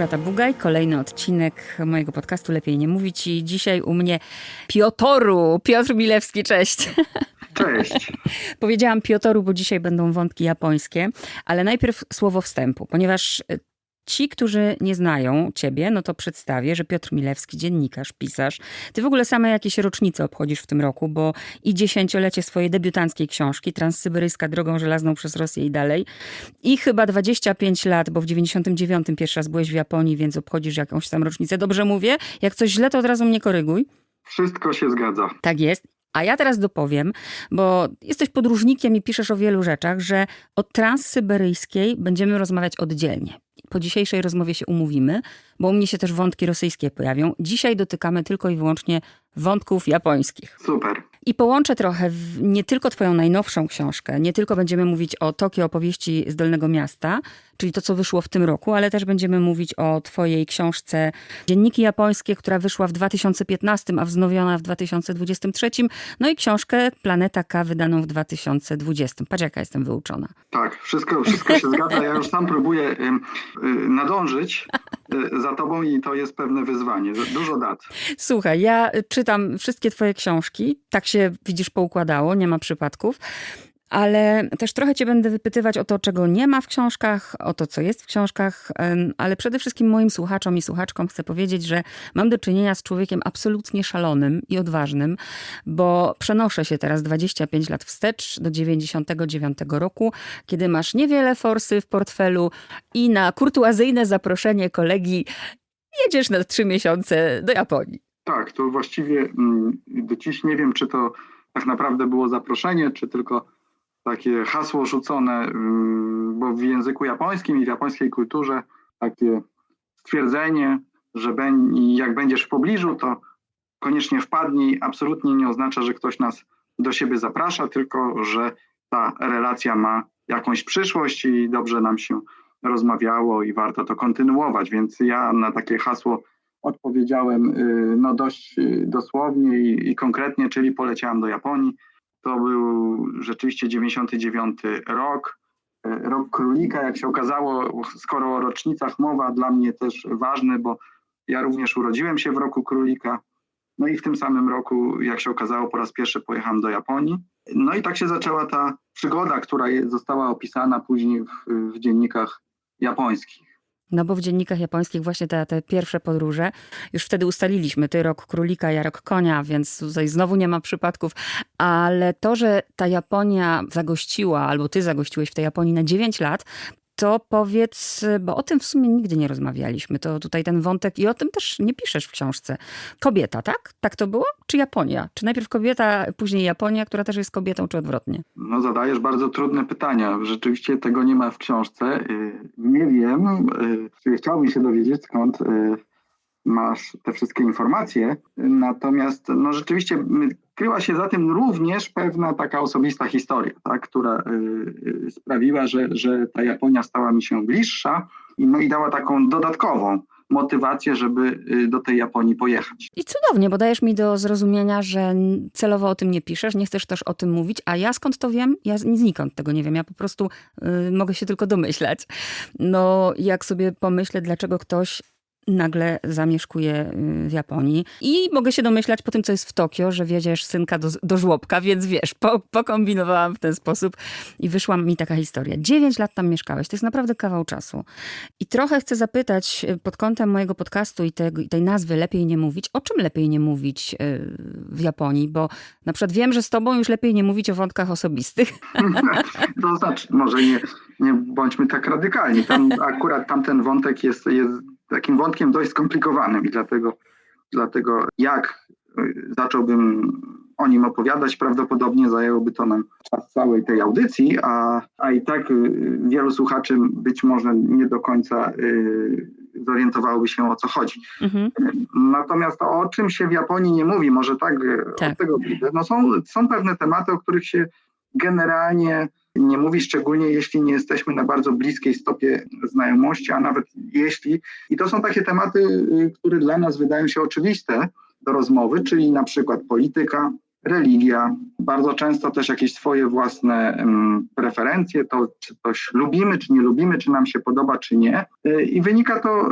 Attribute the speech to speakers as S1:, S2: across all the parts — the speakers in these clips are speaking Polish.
S1: Małgorzata Bugaj, kolejny odcinek mojego podcastu Lepiej Nie Mówić i dzisiaj u mnie Piotoru, Piotr Milewski, cześć.
S2: Cześć.
S1: Powiedziałam Piotoru, bo dzisiaj będą wątki japońskie, ale najpierw słowo wstępu, ponieważ ci, którzy nie znają ciebie, no to przedstawię, że Piotr Milewski, dziennikarz, pisarz. Ty w ogóle same jakieś rocznice obchodzisz w tym roku, bo i dziesięciolecie swojej debiutanckiej książki Transsyberyjska drogą żelazną przez Rosję i dalej i chyba 25 lat, bo w 99 pierwszy raz byłeś w Japonii, więc obchodzisz jakąś tam rocznicę. Dobrze mówię? Jak coś źle, to od razu mnie koryguj.
S2: Wszystko się zgadza.
S1: Tak jest. A ja teraz dopowiem, bo jesteś podróżnikiem i piszesz o wielu rzeczach, że o transsyberyjskiej będziemy rozmawiać oddzielnie. Po dzisiejszej rozmowie się umówimy, bo u mnie się też wątki rosyjskie pojawią. Dzisiaj dotykamy tylko i wyłącznie wątków japońskich.
S2: Super.
S1: I połączę trochę w, nie tylko twoją najnowszą książkę, nie tylko będziemy mówić o Tokio opowieści z Dolnego Miasta, czyli to, co wyszło w tym roku, ale też będziemy mówić o twojej książce Dzienniki Japońskie, która wyszła w 2015, a wznowiona w 2023, no i książkę Planeta K wydaną w 2020. Patrz, jaka jestem wyuczona.
S2: Tak, wszystko, wszystko się zgadza. Ja już sam próbuję y, nadążyć y, za tobą i to jest pewne wyzwanie. Dużo dat.
S1: Słuchaj, ja czytam wszystkie twoje książki, tak się widzisz poukładało, nie ma przypadków. Ale też trochę cię będę wypytywać o to, czego nie ma w książkach, o to, co jest w książkach, ale przede wszystkim moim słuchaczom i słuchaczkom chcę powiedzieć, że mam do czynienia z człowiekiem absolutnie szalonym i odważnym, bo przenoszę się teraz 25 lat wstecz do 99 roku, kiedy masz niewiele forsy w portfelu i na kurtuazyjne zaproszenie kolegi jedziesz na trzy miesiące do Japonii.
S2: Tak, to właściwie mm, do dziś nie wiem, czy to tak naprawdę było zaproszenie, czy tylko takie hasło rzucone, mm, bo w języku japońskim i w japońskiej kulturze takie stwierdzenie, że jak będziesz w pobliżu, to koniecznie wpadnij, absolutnie nie oznacza, że ktoś nas do siebie zaprasza, tylko że ta relacja ma jakąś przyszłość i dobrze nam się rozmawiało i warto to kontynuować. Więc ja na takie hasło odpowiedziałem y, no dość y, dosłownie i, i konkretnie, czyli poleciałem do Japonii. To był rzeczywiście 99 rok, y, rok królika, jak się okazało, skoro o rocznicach mowa, dla mnie też ważny, bo ja również urodziłem się w roku królika. No i w tym samym roku, jak się okazało, po raz pierwszy pojechałem do Japonii. No i tak się zaczęła ta przygoda, która została opisana później w, w dziennikach japońskich.
S1: No bo w dziennikach japońskich właśnie te, te pierwsze podróże, już wtedy ustaliliśmy, ty rok królika, ja rok konia, więc tutaj znowu nie ma przypadków, ale to, że ta Japonia zagościła, albo ty zagościłeś w tej Japonii na 9 lat, to powiedz, bo o tym w sumie nigdy nie rozmawialiśmy, to tutaj ten wątek i o tym też nie piszesz w książce. Kobieta, tak? Tak to było? Czy Japonia? Czy najpierw kobieta, później Japonia, która też jest kobietą, czy odwrotnie?
S2: No zadajesz bardzo trudne pytania. Rzeczywiście tego nie ma w książce. Y, Nie wiem, y, chciałbym się dowiedzieć skąd y, masz te wszystkie informacje. Natomiast no rzeczywiście kryła się za tym również pewna taka osobista historia, tak, która y, y, sprawiła, że, że ta Japonia stała mi się bliższa i, no, i dała taką dodatkową motywację, żeby y, do tej Japonii pojechać.
S1: I cudownie, bo dajesz mi do zrozumienia, że celowo o tym nie piszesz, nie chcesz też o tym mówić, a ja skąd to wiem? Ja znikąd tego nie wiem, ja po prostu y, mogę się tylko domyślać. No, jak sobie pomyślę, dlaczego ktoś nagle zamieszkuje y, w Japonii i mogę się domyślać po tym, co jest w Tokio, że wiedziesz synka do, do żłobka, więc wiesz, po, pokombinowałam w ten sposób i wyszła mi taka historia. Dziewięć lat tam mieszkałeś, to jest naprawdę kawał czasu. I trochę chcę zapytać y, pod kątem mojego podcastu i i tej nazwy Lepiej nie mówić, o czym lepiej nie mówić y, w Japonii, bo na przykład wiem, że z tobą już lepiej nie mówić o wątkach osobistych.
S2: To znaczy, może nie, nie bądźmy tak radykalni. Tam akurat tamten wątek jest, jest takim wątkiem dość skomplikowanym i dlatego, dlatego jak y, zacząłbym o nim opowiadać, prawdopodobnie zajęłoby to nam czas całej tej audycji, a, a i tak y, wielu słuchaczy być może nie do końca y, zorientowałoby się o co chodzi.
S1: Mhm.
S2: Natomiast o czym się w Japonii nie mówi, może tak,
S1: Tak.
S2: od tego wyjdę. No są, są pewne tematy, o których się generalnie nie mówi, szczególnie jeśli nie jesteśmy na bardzo bliskiej stopie znajomości, a nawet jeśli. I to są takie tematy, y, które dla nas wydają się oczywiste do rozmowy, czyli na przykład polityka, religia, bardzo często też jakieś swoje własne um, preferencje, to czy coś lubimy, czy nie lubimy, czy nam się podoba, czy nie. I wynika to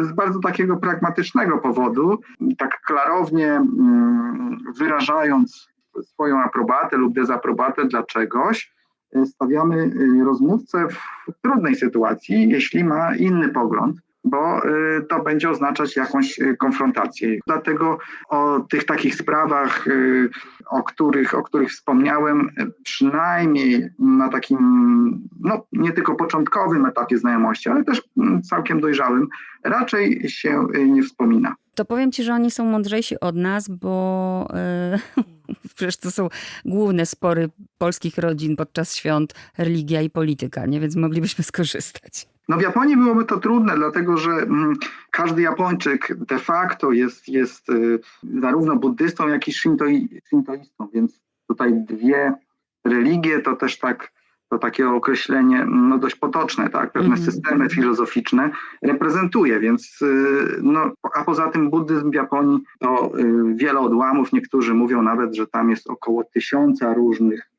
S2: z bardzo takiego pragmatycznego powodu, tak klarownie um, wyrażając swoją aprobatę lub dezaprobatę dla czegoś, stawiamy rozmówcę w trudnej sytuacji, jeśli ma inny pogląd bo to będzie oznaczać jakąś konfrontację. Dlatego o tych takich sprawach, o których, o których wspomniałem, przynajmniej na takim, no nie tylko początkowym etapie znajomości, ale też całkiem dojrzałym, raczej się nie wspomina.
S1: To powiem ci, że oni są mądrzejsi od nas, bo yy, przecież to są główne spory polskich rodzin podczas świąt, religia i polityka, nie? Więc moglibyśmy skorzystać.
S2: No w Japonii byłoby to trudne, dlatego że mm, każdy Japończyk de facto jest, jest y, zarówno buddystą, jak i shintoi, shintoistą, więc tutaj dwie religie to też tak, to takie określenie no dość potoczne, tak, pewne
S1: Mhm.
S2: systemy filozoficzne reprezentuje, więc y, no, a poza tym buddyzm w Japonii to y, wiele odłamów, niektórzy mówią nawet, że tam jest około tysiąca różnych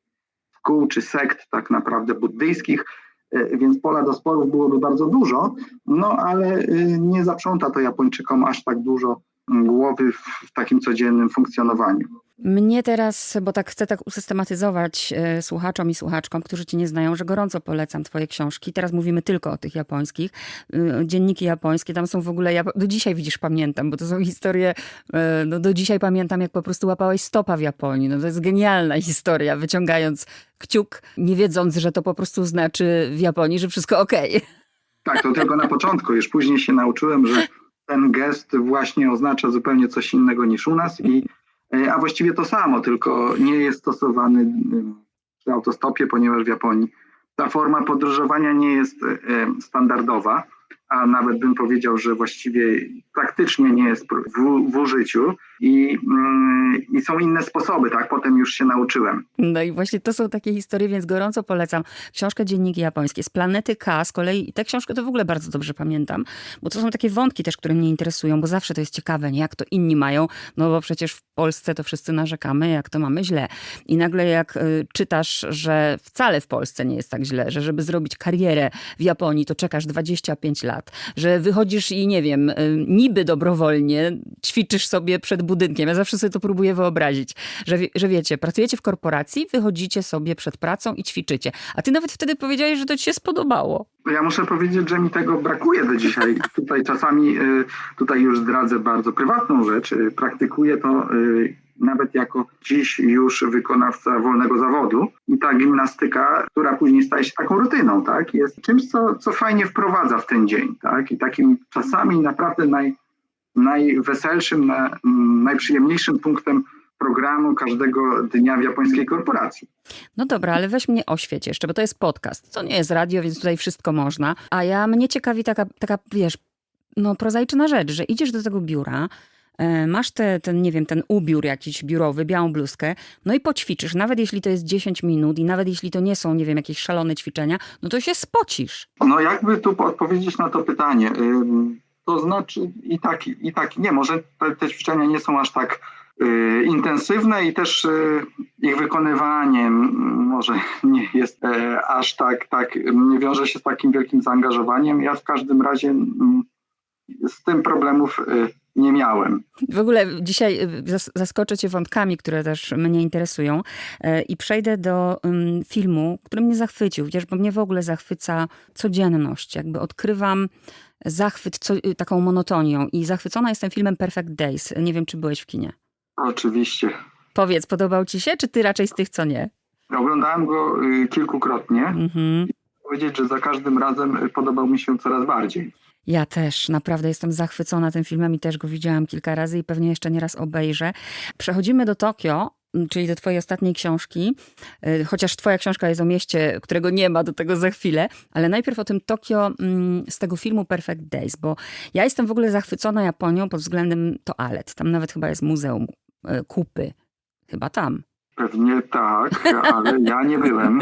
S2: szkół czy sekt tak naprawdę buddyjskich, E, więc pola do sporów byłoby bardzo dużo, no ale y, nie zaprząta to Japończykom aż tak dużo głowy w takim codziennym funkcjonowaniu.
S1: Mnie teraz, bo tak chcę tak usystematyzować e, słuchaczom i słuchaczkom, którzy cię nie znają, że gorąco polecam twoje książki. Teraz mówimy tylko o tych japońskich. Y, Dzienniki japońskie, tam są w ogóle, ja do dzisiaj widzisz, pamiętam, bo to są historie, e, no do dzisiaj pamiętam, jak po prostu łapałeś stopa w Japonii. No to jest genialna historia, wyciągając kciuk, nie wiedząc, że to po prostu znaczy w Japonii, że wszystko okej.
S2: Tak, to tylko na początku, już później się nauczyłem, że ten gest właśnie oznacza zupełnie coś innego niż u nas i e, a właściwie to samo, tylko nie jest stosowany przy autostopie, ponieważ w Japonii ta forma podróżowania nie jest e, standardowa, a nawet bym powiedział, że właściwie praktycznie nie jest w, w użyciu i, mm, i są inne sposoby, tak? Potem już się nauczyłem.
S1: No i właśnie to są takie historie, więc gorąco polecam książkę Dzienniki Japońskie. Z Planety K z kolei, tę książkę to w ogóle bardzo dobrze pamiętam, bo to są takie wątki też, które mnie interesują, bo zawsze to jest ciekawe, nie? jak to inni mają, no bo przecież w Polsce to wszyscy narzekamy, jak to mamy źle. I nagle jak y, czytasz, że wcale w Polsce nie jest tak źle, że żeby zrobić karierę w Japonii, to czekasz 25 lat, że wychodzisz i nie wiem, y, niby dobrowolnie ćwiczysz sobie przed budynkiem. Ja zawsze sobie to próbuję wyobrazić, że, że wiecie, pracujecie w korporacji, wychodzicie sobie przed pracą i ćwiczycie. A ty nawet wtedy powiedziałeś, że to ci się spodobało.
S2: Ja muszę powiedzieć, że mi tego brakuje do dzisiaj. Tutaj czasami, y, tutaj już zdradzę bardzo prywatną rzecz, y, praktykuję to nawet jako dziś już wykonawca wolnego zawodu i ta gimnastyka, która później staje się taką rutyną, tak, jest czymś, co, co fajnie wprowadza w ten dzień, tak, i takim czasami naprawdę naj, najweselszym, na, najprzyjemniejszym punktem programu każdego dnia w japońskiej korporacji.
S1: No dobra, ale weź mnie oświeć jeszcze, bo to jest podcast. To nie jest radio, więc tutaj wszystko można. A ja mnie ciekawi taka, taka wiesz, no prozaiczna rzecz, że idziesz do tego biura, masz te, ten, nie wiem, ten ubiór jakiś biurowy, białą bluzkę, no i poćwiczysz, nawet jeśli to jest 10 minut i nawet jeśli to nie są, nie wiem, jakieś szalone ćwiczenia, no to się spocisz.
S2: No jakby tu odpowiedzieć na to pytanie, to znaczy i tak, i tak, nie, może te, te ćwiczenia nie są aż tak y, intensywne i też y, ich wykonywanie mm, może nie jest e, aż tak, tak, nie wiąże się z takim wielkim zaangażowaniem. Ja w każdym razie mm, z tym problemów y, nie miałem.
S1: W ogóle dzisiaj y, zas- zaskoczę cię wątkami, które też mnie interesują e, i przejdę do filmu, który mnie zachwycił, wiesz, bo mnie w ogóle zachwyca codzienność, jakby odkrywam zachwyt co, y, taką monotonią i zachwycona jestem filmem Perfect Days. Nie wiem, czy byłeś w kinie.
S2: Oczywiście.
S1: Powiedz, podobał ci się, czy ty raczej z tych, co nie?
S2: Oglądałem go y, kilkukrotnie.
S1: Mhm.
S2: Powiedzieć, że za każdym razem y, podobał mi się coraz bardziej.
S1: Ja też, naprawdę jestem zachwycona tym filmem i też go widziałam kilka razy i pewnie jeszcze nie raz obejrzę. Przechodzimy do Tokio, czyli do twojej ostatniej książki, y, chociaż twoja książka jest o mieście, którego nie ma, do tego za chwilę, ale najpierw o tym Tokio mm, z tego filmu Perfect Days, bo ja jestem w ogóle zachwycona Japonią pod względem toalet. Tam nawet chyba jest muzeum y, kupy. Chyba tam.
S2: Pewnie tak, ale ja nie byłem.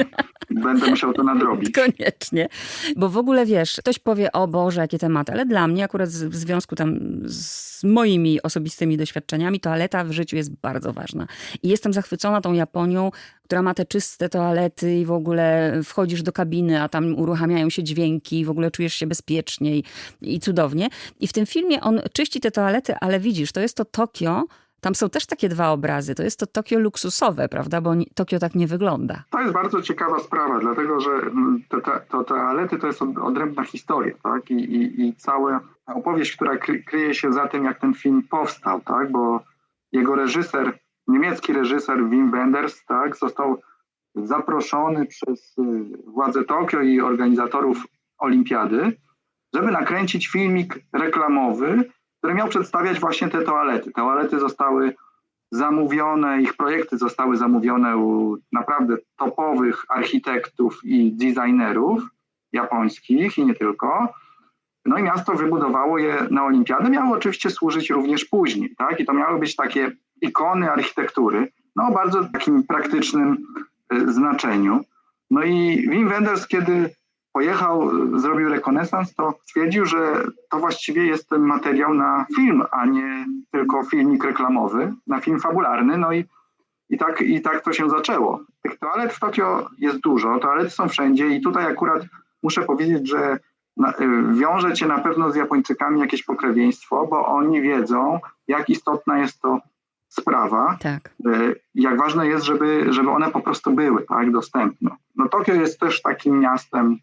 S2: będę musiał to nadrobić.
S1: Koniecznie. Bo w ogóle wiesz, ktoś powie, o Boże, jakie tematy, ale dla mnie akurat w związku tam z moimi osobistymi doświadczeniami, toaleta w życiu jest bardzo ważna. I jestem zachwycona tą Japonią, która ma te czyste toalety i w ogóle wchodzisz do kabiny, a tam uruchamiają się dźwięki i w ogóle czujesz się bezpiecznie i cudownie. I w tym filmie on czyści te toalety, ale widzisz, to jest to Tokio, tam są też takie dwa obrazy. To jest to Tokio luksusowe, prawda? Bo Tokio tak nie wygląda.
S2: To jest bardzo ciekawa sprawa, dlatego że mm, te, te, to toalety to jest od, odrębna historia, tak? I, i, i cała opowieść, która kry, kryje się za tym, jak ten film powstał, tak? Bo jego reżyser, niemiecki reżyser Wim Wenders, tak, został zaproszony przez y, władze Tokio i organizatorów olimpiady, żeby nakręcić filmik reklamowy, który miał przedstawiać właśnie te toalety. Toalety zostały zamówione, ich projekty zostały zamówione u naprawdę topowych architektów i designerów japońskich i nie tylko. No i miasto wybudowało je na olimpiadę. Miało oczywiście służyć również później, tak? I to miały być takie ikony architektury, no bardzo takim praktycznym y, znaczeniu. No i Wim Wenders, kiedy pojechał, zrobił rekonesans, to stwierdził, że to właściwie jest ten materiał na film, a nie tylko filmik reklamowy, na film fabularny. No i, i, tak, i tak to się zaczęło. Tych toalet w Tokio jest dużo, toalety są wszędzie i tutaj akurat muszę powiedzieć, że na, wiąże cię na pewno z Japończykami jakieś pokrewieństwo, bo oni wiedzą, jak istotna jest to sprawa,
S1: Tak.
S2: y, jak ważne jest, żeby, żeby one po prostu były tak, dostępne. No Tokio jest też takim miastem,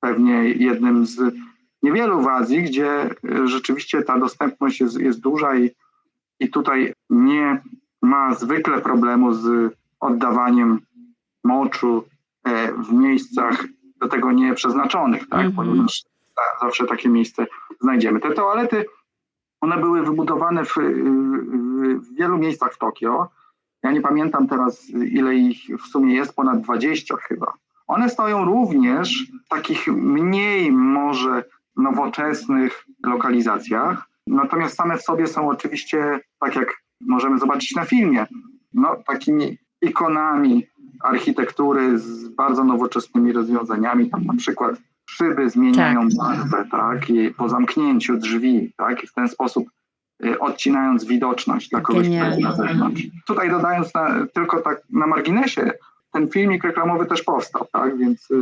S2: pewnie jednym z niewielu w Azji, gdzie y, rzeczywiście ta dostępność jest, jest duża i, i tutaj nie ma zwykle problemu z oddawaniem moczu e, w miejscach do tego nieprzeznaczonych, tak?
S1: Mhm.
S2: ponieważ za- zawsze takie miejsce znajdziemy. Te toalety, one były wybudowane w, w, wielu miejscach w Tokio. Ja nie pamiętam teraz, ile ich w sumie jest, ponad 20 chyba. One stoją również takich mniej może nowoczesnych lokalizacjach, natomiast same w sobie są oczywiście, tak jak możemy zobaczyć na filmie, no, takimi ikonami architektury z bardzo nowoczesnymi rozwiązaniami. Tam na przykład szyby zmieniają barwę, tak, i po zamknięciu drzwi, tak, i w ten sposób y, odcinając widoczność dla kogoś, kto jest na zewnątrz. Tutaj dodając na, tylko tak na marginesie, ten filmik reklamowy też powstał, tak, więc y,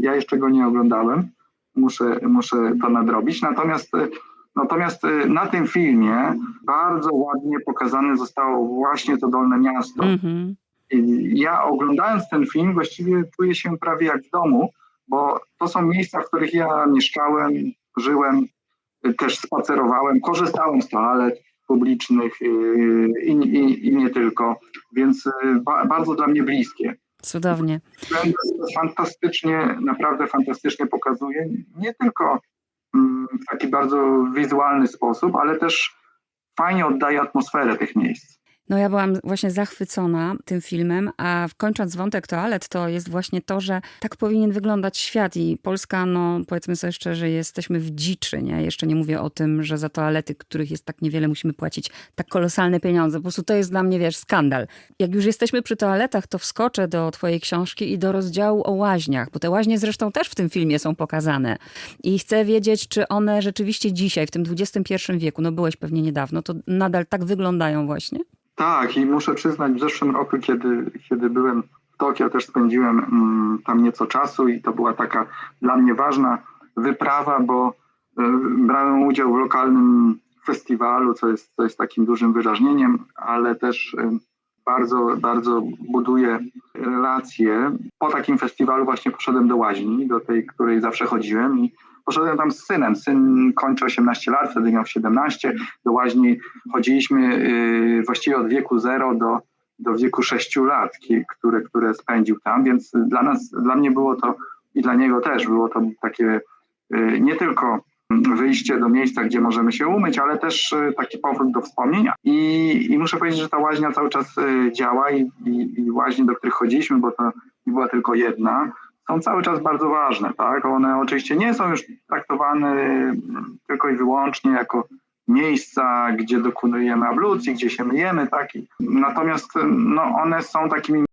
S2: ja jeszcze go nie oglądałem, muszę, muszę to nadrobić, natomiast y, Natomiast y, na tym filmie bardzo ładnie pokazane zostało właśnie to Dolne Miasto.
S1: Mhm.
S2: I Ja oglądając ten film właściwie czuję się prawie jak w domu, bo to są miejsca, w których ja mieszkałem, żyłem, też spacerowałem, korzystałem z toalet publicznych i, i, i nie tylko, więc ba, bardzo dla mnie bliskie.
S1: Cudownie.
S2: Fantastycznie, naprawdę fantastycznie pokazuje, nie tylko mm, w taki bardzo wizualny sposób, ale też fajnie oddaje atmosferę tych miejsc.
S1: No ja byłam właśnie zachwycona tym filmem, a kończąc wątek toalet, to jest właśnie to, że tak powinien wyglądać świat i Polska, no powiedzmy sobie szczerze, jesteśmy w dziczy, nie? Jeszcze nie mówię o tym, że za toalety, których jest tak niewiele, musimy płacić tak kolosalne pieniądze. Po prostu to jest dla mnie, wiesz, skandal. Jak już jesteśmy przy toaletach, to wskoczę do twojej książki i do rozdziału o łaźniach, bo te łaźnie zresztą też w tym filmie są pokazane. I chcę wiedzieć, czy one rzeczywiście dzisiaj, w tym XXI wieku, no byłeś pewnie niedawno, to nadal tak wyglądają właśnie?
S2: Tak, i muszę przyznać, w zeszłym roku, kiedy, kiedy byłem w Tokio, też spędziłem mm, tam nieco czasu i to była taka dla mnie ważna wyprawa, bo y, brałem udział w lokalnym festiwalu, co jest, co jest takim dużym wyrażnieniem, ale też y, bardzo, bardzo buduje relacje. Po takim festiwalu właśnie poszedłem do łaźni, do tej, której zawsze chodziłem i poszedłem tam z synem. Syn kończy 18 lat, wtedy miał 17. Do łaźni chodziliśmy y, właściwie od wieku 0 do, do wieku 6 lat, które, które spędził tam, więc dla nas, dla mnie było to i dla niego też było to takie y, nie tylko wyjście do miejsca, gdzie możemy się umyć, ale też y, taki powrót do wspomnień. I, i muszę powiedzieć, że ta łaźnia cały czas działa i, i, i łaźnie, do których chodziliśmy, bo to nie była tylko jedna, są cały czas bardzo ważne, tak? One oczywiście nie są już traktowane mm, tylko i wyłącznie jako miejsca, gdzie dokonujemy ablucji, gdzie się myjemy, tak? Natomiast no, one są takimi